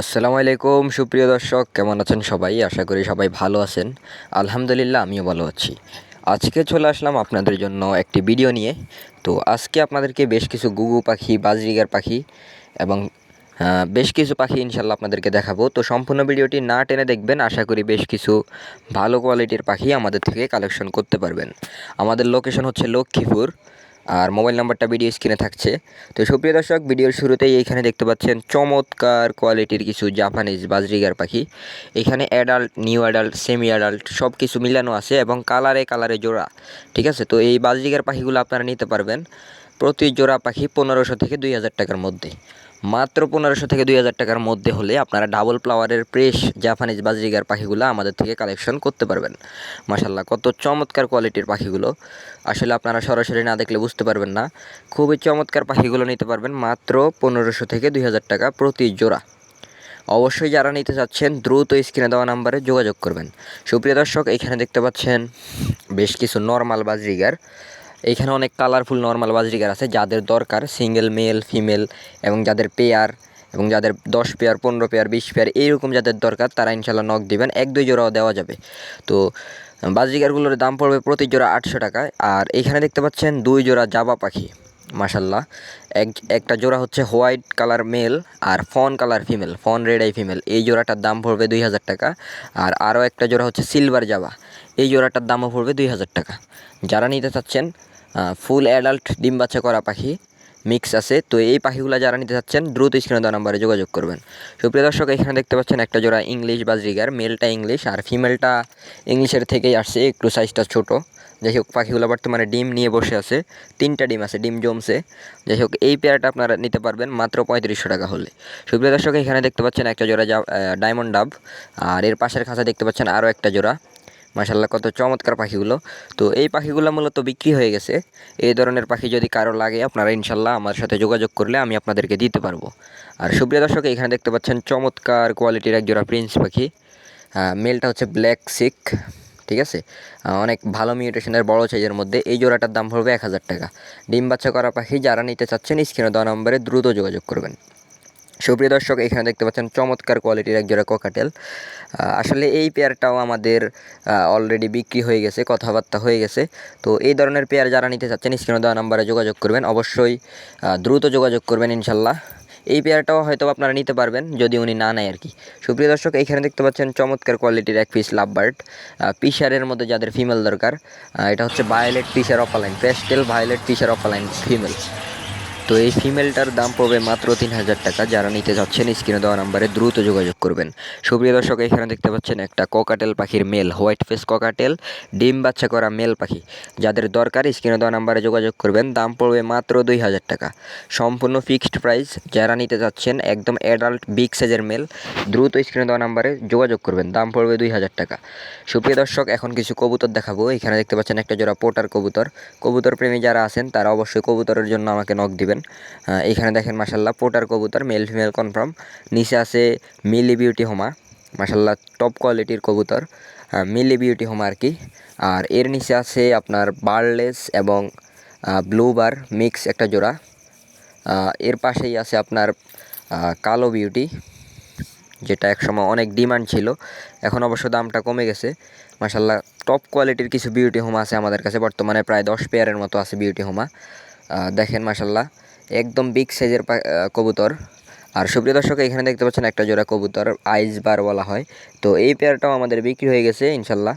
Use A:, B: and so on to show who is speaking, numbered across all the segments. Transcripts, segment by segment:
A: আসসালামু আলাইকুম, সুপ্রিয় দর্শক, কেমন আছেন সবাই? আশা করি সবাই ভালো আছেন। আলহামদুলিল্লাহ, আমিও ভালো আছি। আজকে চলে আসলাম আপনাদের জন্য একটি ভিডিও নিয়ে। তো আজকে আপনাদেরকে বেশ কিছু গুগু পাখি, বাজরিগার পাখি এবং বেশ কিছু পাখি ইনশাল্লাহ আপনাদেরকে দেখাবো। তো সম্পূর্ণ ভিডিওটি না টেনে দেখবেন, আশা করি বেশ কিছু ভালো কোয়ালিটির পাখি আমাদের থেকে কালেকশন করতে পারবেন। আমাদের লোকেশন হচ্ছে লক্ষ্মীপুর। আর মোবাইল নাম্বারটা ভিডিও স্ক্রিনে থাকছে। তো সুপ্রিয় দর্শক, ভিডিওর শুরুতেই এইখানে দেখতে পাচ্ছেন চমৎকার কোয়ালিটির কিছু জাপানিজ বাজরিগার পাখি। এখানে adult new adult semi adult সব কিছু মিলানো আছে এবং কালারে কালারে জোড়া, ঠিক আছে? তো এই বাজরিগার পাখিগুলো আপনারা নিতে পারবেন প্রতি জোড়া পাখি পনেরোশো থেকে দুই হাজার টাকার মধ্যে। মাত্র পনেরোশো থেকে দুই হাজার টাকার মধ্যে হলে আপনারা ডাবল ফ্লাওয়ারের প্রেস জাপানিজ বাজরিগার পাখিগুলো আমাদের থেকে কালেকশন করতে পারবেন। মাসাল্লাহ কত চমৎকার কোয়ালিটির পাখিগুলো। আসলে আপনারা সরাসরি না দেখলে বুঝতে পারবেন না। খুবই চমৎকার পাখিগুলো নিতে পারবেন মাত্র পনেরোশো থেকে দুই হাজার টাকা প্রতি জোড়া। অবশ্যই যারা নিতে চাচ্ছেন, দ্রুত স্ক্রিনে দেওয়া নাম্বারে যোগাযোগ করবেন। সুপ্রিয় দর্শক, এখানে দেখতে পাচ্ছেন বেশ কিছু নর্মাল বাজরিগার এইখানে অনেক কালারফুল নর্মাল বাজরিগার আছে, যাদের দরকার সিঙ্গেল মেল ফিমেল এবং যাদের পেয়ার এবং যাদের দশ পেয়ার পনেরো পেয়ার বিশ পেয়ার এইরকম যাদের দরকার, তারা ইনশাল্লাহ নক দিবেন। এক, দুই জোড়াও দেওয়া যাবে। তো বাজরিগারগুলোর দাম পড়বে প্রতি জোড়া আটশো টাকা। আর এখানে দেখতে পাচ্ছেন দুই জোড়া জাবা পাখি, মাশাল্লাহ। এক, একটা জোড়া হচ্ছে হোয়াইট কালার মেল আর fawn colour female fawn red eye female এই জোড়াটার দাম পড়বে দুই হাজার টাকা। আর আরও একটা জোড়া হচ্ছে সিলভার জাবা। এই জোড়াটার দামও পড়বে দুই হাজার টাকা। যারা নিতে চাচ্ছেন ফুল অ্যাডাল্ট ডিম বাচ্চা করা পাখি মিক্স আছে। তো এই পাখিগুলো যারা নিতে চাচ্ছেন, দ্রুত স্ক্রিনে দেওয়া নাম্বারে যোগাযোগ করবেন। সুপ্রিয় দর্শক, এখানে দেখতে পাচ্ছেন একটা জোড়া ইংলিশ বাজরিগার মেলটা ইংলিশ আর ফিমেলটা ইংলিশের থেকেই আসছে, একটু সাইজটা ছোট। যাই হোক, পাখিগুলো বর্তমানে ডিম নিয়ে বসে আছে। তিনটা ডিম আছে, ডিম জমছে। যাই হোক, এই পেয়ারটা আপনারা নিতে পারবেন মাত্র পঁয়ত্রিশশো টাকা হলে। সুপ্রিয় দর্শক, এখানে দেখতে পাচ্ছেন একটা জোড়া ডায়মন্ড ডাব আর এর পাশের খাঁচা দেখতে পাচ্ছেন আরও একটা জোড়া। মাশাল্লাহ কত চমৎকার পাখিগুলো। তো এই পাখিগুলো মূলত বিক্রি হয়ে গেছে। এই ধরনের পাখি যদি কারও লাগে, আপনারা ইনশাল্লাহ আমার সাথে যোগাযোগ করলে আমি আপনাদেরকে দিতে পারব। আর সুপ্রিয় দর্শক, এখানে দেখতে পাচ্ছেন চমৎকার কোয়ালিটির এক জোড়া প্রিন্স পাখি। মেলটা হচ্ছে ব্ল্যাক সিক, ঠিক আছে? অনেক ভালো মিউটেশনের বড় সাইজের মধ্যে। এই জোড়াটার দাম পড়বে এক হাজার টাকা। ডিম বাচ্চা করা পাখি, যারা নিতে চাচ্ছেন, স্ক্রিনে দেওয়া নম্বরে দ্রুত যোগাযোগ করবেন। সুপ্রিয় দর্শক, এখানে দেখতে পাচ্ছেন চমৎকার কোয়ালিটির এক জোড়া ককাটেল আসলে এই পেয়ারটাও আমাদের অলরেডি বিক্রি হয়ে গেছে, কথাবার্তা হয়ে গেছে। তো এই ধরনের পেয়ার যারা নিতে চাচ্ছেন, স্ক্রিনে দেওয়া নাম্বারে যোগাযোগ করবেন। অবশ্যই দ্রুত যোগাযোগ করবেন ইনশাল্লাহ এই পেয়ারটাও হয়তো আপনারা নিতে পারবেন, যদি উনি না নেয় আর কি সুপ্রিয় দর্শক, এখানে দেখতে পাচ্ছেন চমৎকার কোয়ালিটির এক পিস লাভবার্ড পিসারের মধ্যে যাদের ফিমেল দরকার এটা হচ্ছে ভায়োলেট পিসার অপালাইন প্যাস্টেল ভায়োলেট পিসার অপালাইন ফিমেল তো এই ফিমেলটার দাম পড়বে মাত্র তিন হাজার টাকা, যারা নিতে যাচ্ছেন স্ক্রিনে দেওয়া নাম্বারে দ্রুত যোগাযোগ করবেন। সুপ্রিয় দর্শক, এখানে দেখতে পাচ্ছেন একটা ককাটেল পাখির মেল হোয়াইট ফেস ককাটেল ডিম বাচ্চা করা মেল পাখি। যাদের দরকার, স্ক্রিনে দেওয়া নাম্বারে যোগাযোগ করবেন, দাম পড়বে মাত্র দুই হাজার টাকা। সম্পূর্ণ ফিক্সড প্রাইস যারা নিতে যাচ্ছেন একদম অ্যাডাল্ট বিগ সাইজের মেল দ্রুত স্ক্রিনে দেওয়া নাম্বারে যোগাযোগ করবেন, দাম পড়বে দুই হাজার টাকা। সুপ্রিয় দর্শক, এখন কিছু কবুতর দেখাবো। এখানে দেখতে পাচ্ছেন একটা জোড়া পোটার কবুতর। কবুতর প্রেমী যারা আছেন, তারা অবশ্যই কবুতরের জন্য আমাকে নক দিবেন। আহ, এখানে দেখেন মাসাল্লাহ পোটার কবুতর মেল ফিমেল কনফার্ম নিচে আছে মিলি বিউটি হোমা মাসাল্লাহ টপ কোয়ালিটির কবুতর মিলি বিউটি হোমা আর কি। আর এর নিচে আছে আপনার বার্লেস এবং ব্লু বার মিক্স একটা জোড়া। এর পাশেই আছে আপনার কালো বিউটি যেটা একসময় অনেক ডিমান্ড ছিল। এখন অবশ্য দামটা কমে গেছে। মাসাল্লাহ টপ কোয়ালিটির কিছু বিউটি হোমা আছে আমাদের কাছে। বর্তমানে প্রায় দশ পেয়ারের মতো আছে বিউটি হোমা দেখেন মাসাল্লাহ একদম বিগ সাইজের কবুতর। আর সুপ্রিয় দর্শক, এখানে দেখতে পাচ্ছেন একটা জোড়া কবুতর আইস বার বলা হয়। তো এই পেয়ারটাও আমাদের বিক্রি হয়ে গেছে ইনশাল্লাহ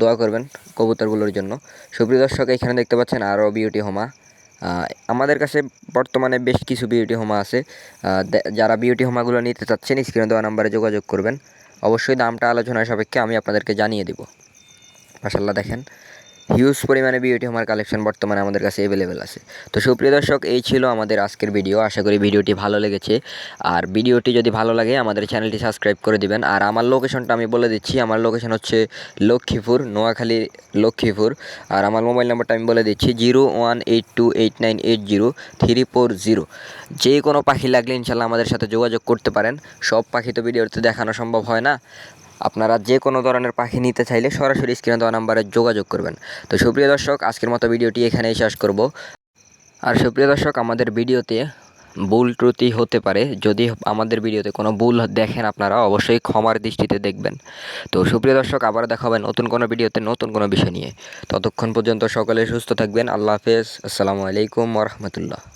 A: দোয়া করবেন কবুতরগুলোর জন্য। সুপ্রিয় দর্শক, এখানে দেখতে পাচ্ছেন আরও বিউটি হোমা আমাদের কাছে বর্তমানে বেশ কিছু বিউটি হোমা আছে। যারা বিউটি হোমাগুলো নিতে চাচ্ছেন স্ক্রিনে দেওয়া নাম্বারে যোগাযোগ করবেন। অবশ্যই দামটা আলোচনার সাপেক্ষে আমি আপনাদেরকে জানিয়ে দেব। মাসাল্লাহ দেখেন। হিউজ পরিমাণে বিউটি হোমার কালেকশন বর্তমানে আমাদের কাছে অ্যাভেলেবেল আছে। তো সুপ্রিয় দর্শক, এই ছিল আমাদের আজকের ভিডিও আশা করি ভিডিওটি ভালো লেগেছে। আর ভিডিওটি যদি ভালো লাগে, আমাদের চ্যানেলটি সাবস্ক্রাইব করে দিবেন। আর আমার লোকেশনটা আমি বলে দিচ্ছি, আমার লোকেশন হচ্ছে লক্ষ্মীপুর, নোয়াখালী লক্ষ্মীপুর। আর আমার মোবাইল নাম্বারটা আমি বলে দিচ্ছি zero one eight two eight nine eight zero three four zero যে কোনো পাখি লাগলে ইনশাল্লাহ আমাদের সাথে যোগাযোগ করতে পারেন। সব পাখি তো ভিডিওতে দেখানো সম্ভব হয় না। আপনারা যে কোনো ধরনের পাখি নিতে চাইলে সরাসরি স্ক্রিনে দেওয়া নাম্বারে যোগাযোগ করবেন। তো সুপ্রিয় দর্শক, আজকের মতো ভিডিওটি এখানেই শেষ করব। আর সুপ্রিয় দর্শক, আমাদের ভিডিওতে ভুল ত্রুটি হতে পারে। যদি আমাদের ভিডিওতে কোনো ভুল দেখেন আপনারা, অবশ্যই ক্ষমার দৃষ্টিতে দেখবেন। তো সুপ্রিয় দর্শক আবার দেখা হবে নতুন কোনো ভিডিওতে নতুন কোনো বিষয় নিয়ে। ততক্ষণ পর্যন্ত সকলে সুস্থ থাকবেন। আল্লাহ হাফেজ। আসসালামু আলাইকুম রহমতুল্লাহ।